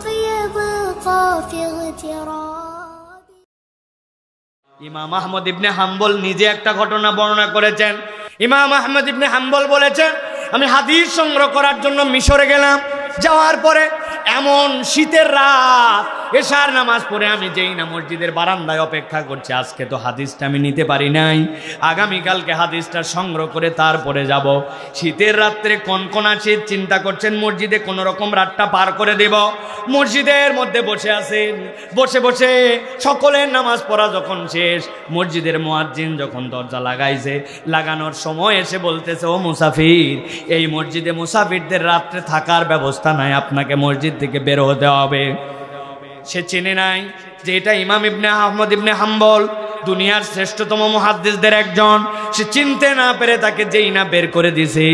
طيب القاف اغتراب ইমাম আহমদ ইবনে হাম্বল নিজে একটা ঘটনা বর্ণনা করেছেন ইমাম আহমদ ইবনে হাম্বল বলেছেন আমি হাদিস সংগ্রহ করার জন্য মিশরে গেলাম যাওয়ার পরে এমন শীতের রাত এশার নামাজ পড়ে আমি যেই না মসজিদের বারান্দায় অপেক্ষা করছি, আজকে তো হাদিসটা আমি নিতে পারি নাই। আগামীকালকে হাদিসটা সংগ্রহ করে তারপরে যাব। শীতের রাত্রে কনকনা শীত চিন্তা করছেন, মসজিদে কোনো রকম রাতটা পার করে দেব? মসজিদের মধ্যে বসে আছেন, বসে বসে সকলের নামাজ পড়া যখন শেষ, মসজিদের মোয়াজ্জিন যখন দরজা লাগাইছে, লাগানোর সময় এসে বলতেছে, ও মুসাফির, এই মসজিদে মুসাফিরদের রাত্রে থাকার ব্যবস্থা নাই, আপনাকে মসজিদ থেকে বের হতে হবে। সে চেনে নাই যে এটা ইমাম ইবনে আহমদ ইবনে হাম্বল, দুনিয়ার শ্রেষ্ঠতম মহাদ্দেশদের একজন। সে চিনতে না পেরে তাকে যেই না বের করে দিছে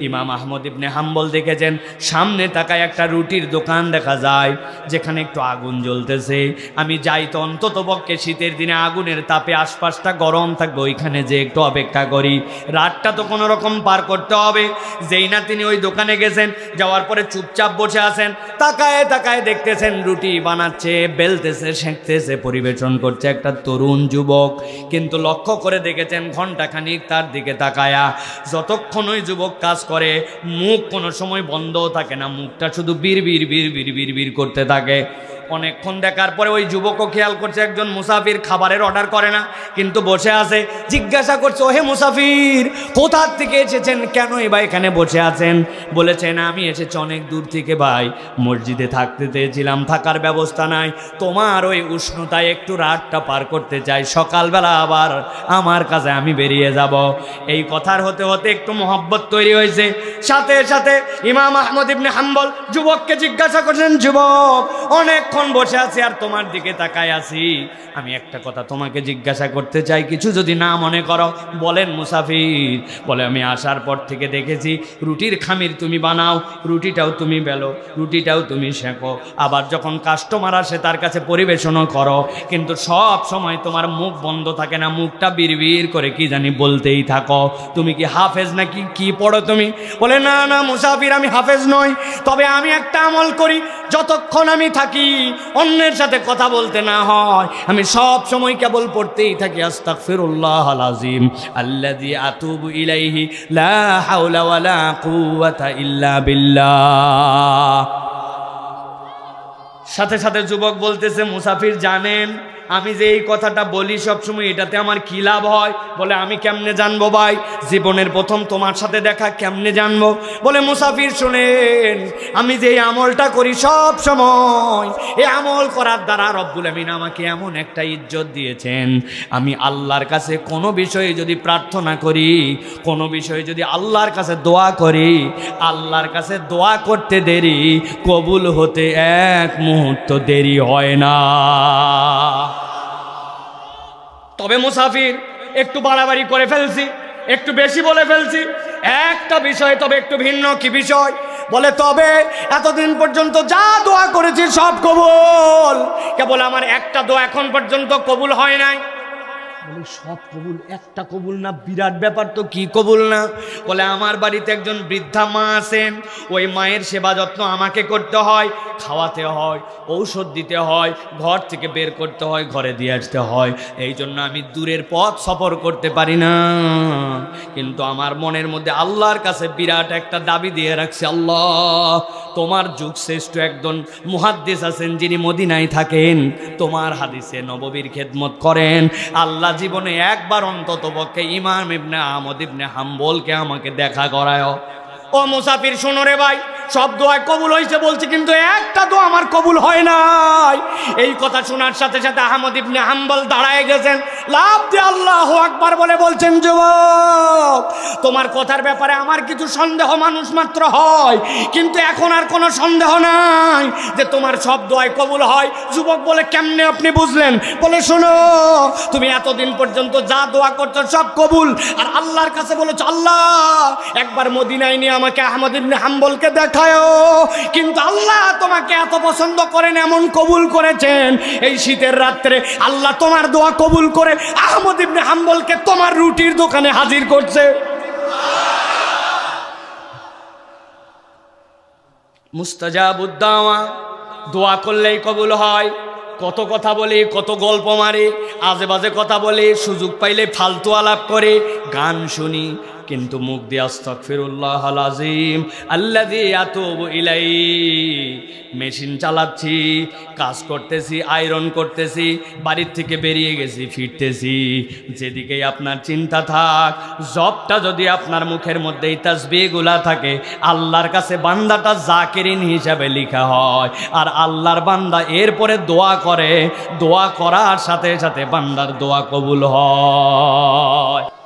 ইমাম আহমদ ইবনে হাম্বল দেখেছেন, সামনে তাকায় একটা রুটির দোকান দেখা যায়, যেখানে একটু আগুন জ্বলতেছে। আমি যাই তো অন্তত পক্ষে শীতের দিনে আগুনের তাপে আশপাশটা গরম থাকবে, ওইখানে যে একটু অপেক্ষা করি। রাতটা তো কোনো রকম পার করতে হবে। যেই না তিনি ওই দোকানে গেছেন, যাওয়ার পরে চুপচাপ বসে আছেন, তাকায় তাকায় দেখতেছেন রুটি বানাচ্ছে, বেলতেছে, সেঁকতেছে, পরিবেশন করছে একটা তরুণ যুবক। কিন্তু লক্ষ্য করে দেখেছেন ঘণ্টা খানিক তার দিকে তাকায়া। যতক্ষণ ওই যুবক কাজ করে, মুখ কোনো সময় বন্ধও থাকে না, মুখটা শুধু বীর বীর বীর বীর বীর বীর করতে থাকে। অনেকক্ষণ দেখার পরে ওই যুবকও খেয়াল করছে একজন মুসাফির খাবারের অর্ডার করে না, কিন্তু বসে আছে, জিজ্ঞাসা করছে, ওহে মুসাফির, কোথার থেকে এসেছেন? কেনই বা এখানে বসে আছেন? বলেছেন, আমি এসেছি অনেক দূর থেকে ভাই, মসজিদে থাকতে চেয়েছিলাম, থাকার ব্যবস্থা নাই। তোমার ওই উষ্ণতায় একটু রাতটা পার করতে চাই, সকালবেলা আবার আমার কাছে আমি বেরিয়ে যাব। এই কথার হতে হতে একটু মহব্বত তৈরি হয়েছে। সাথে সাথে ইমাম আহমদ ইবনে হাম্বল যুবককে জিজ্ঞাসা করছেন যুবক অনেকক্ষণ বসে আছি আর তোমার দিকে তাকায় আছি? আমি একটা কথা তোমাকে জিজ্ঞাসা করতে চাই, কিছু যদি না মনে করো। বলেন মুসাফির, বলে আমি আসার পর থেকে দেখেছি, রুটির খামির তুমি বানাও, রুটিটাও তুমি বেলো, রুটিটাও তুমি শেঁকো আবার যখন কাস্টমার আসে, তার কাছে পরিবেশনও করো। কিন্তু সব সময় তোমার মুখ বন্ধ থাকে না, মুখটা বিড়বিড় করে কি জানি বলতেই থাকো। তুমি কি হাফেজ নাকি কি পড়ো তুমি? বলে, না না মুসাফির, আমি হাফেজ নই। তবে আমি একটা আমল করি যতক্ষণ আমি থাকি, অন্যের সাথে কথা বলতে না হয়। আমি সব সময় কেবল পড়তেই থাকি আস্তাক আস্তাগফিরুল্লাহ আলাজিম আল্লাযী আতুবু ইলাইহি, লা হাওলা ওয়ালা কুওয়াতা ইল্লা বিল্লাহ। সাথে সাথে যুবক বলতেছে, মুসাফির জানেন আমি যে এই কথাটা বলি সবসময়, এটাতে আমার কি লাভ হয়? বলে, আমি কেমনে জানব ভাই? জীবনের প্রথম তোমার সাথে দেখা কেমনে জানব? বলে, মুসাফির শোনেন, আমি যে আমলটা করি সব সময় এই আমল করার দ্বারা রব্বুল আমিন আমাকে এমন একটা ইজ্জত দিয়েছেন। আমি আল্লাহর কাছে কোনো বিষয়ে যদি প্রার্থনা করি, কোনো বিষয়ে যদি আল্লাহর কাছে দোয়া করি, আল্লাহর কাছে দোয়া করতে দেরি, কবুল হতে এক মুহূর্ত দেরি হয় না। তবে মুসাফির, একটু বাড়াবাড়ি করে ফেলছি, একটু বেশি বলে ফেলছি। একটা বিষয় তবে একটু ভিন্ন, কি বিষয়? বলে, তবে এতদিন পর্যন্ত যা দোয়া করেছি সব কবুল। কেবল আমার একটা দোয়া এখন পর্যন্ত কবুল হয় নাই। বলে, সব কবুল, একটা কবুল না, বিরাট ব্যাপার তো, কি কবুল না? বলে, আমার বাড়িতে একজন বৃদ্ধা মা আছেন, ওই মায়ের সেবা যত্ন আমাকে করতে হয়, খাওয়াতে হয়, ঔষধ দিতে হয়, ঘর থেকে বের করতে হয়, ঘরে দিয়ে আসতে হয়। এই জন্য আমি দূরের পথ সফর করতে পারি না। কিন্তু আমার মনের মধ্যে আল্লাহর কাছে বিরাট একটা দাবি দিয়ে রাখছি, আল্লাহ তোমার যুগ শ্রেষ্ঠ একজন মুহাদ্দিস আছেন যিনি মদিনায় থাকেন। তোমার হাদিসে নববীর খেদমত করেন। আল্লাহ জীবনে একবার অন্তত পক্ষে ইমাম ইবনে আহমদ ইবনে হাম্বলকে আমাকে দেখা করায় ও মুসাফির শোনো রে ভাই, সব দোয়া কবুল হয়েছে বলছি, কিন্তু একটা দোয়া আমার কবুল হয় নাই। এই কথা শোনার সাথে সাথে আহমদ ইবনে হাম্বল দাঁড়ায় গেছেন। লাভ দে আল্লাহ আকবার বলে বলছেন, যুবক তোমার কথার ব্যাপারে আমার কিছু সন্দেহ মানুষ মাত্র হয়। কিন্তু এখন আর কোনো সন্দেহ নাই যে তোমার সব দোয়ায় কবুল হয়। যুবক বলে, কেমনে আপনি বুঝলেন? বলে, শোনো, তুমি এতদিন পর্যন্ত যা দোয়া করছ সব কবুল। আর আল্লাহর কাছে বলেছ, আল্লাহ, একবার মদিনায় নিয়ে আমাকে আহমদ ইবনে হাম্বলকে দেখায়। কিন্তু আল্লাহ তোমাকে এত পছন্দ করেন, এমন কবুল করেছেন। এই শীতের রাত্রে আল্লাহ তোমার দোয়া কবুল করে আহমদ ইবনে হাম্বলকে তোমার রুটির দোকানে হাজির করছে। মুস্তাজাবুদ্দাওয়া, দোয়া করলেই কবুল হয়। কত কথা বলে, কত গল্প মারে আজে বাজে কথা বলে, সুযোগ পাইলে ফালতু আলাপ করে, গান শুনি কিন্তু মুখ দিয়ে আস্তাগফিরুল্লাহ আল আজিম আল্লাযী আতুবু ইলাই মেশিন চালাচ্ছি, কাজ করতেছি, আয়রন করতেছি, বাড়ির থেকে বেরিয়ে গেছি, ফিরতেছি। যেদিকেই আপনার চিন্তা থাক, জবটা যদি আপনার মুখের মধ্যে এই তাসবিহগুলা থাকে, আল্লাহর কাছে বান্দাটা জাকেরিন হিসাবে লেখা হয়। আর আল্লাহর বান্দা এরপরে দোয়া করে, দোয়া করার সাথে সাথে বান্দার দোয়া কবুল হয়।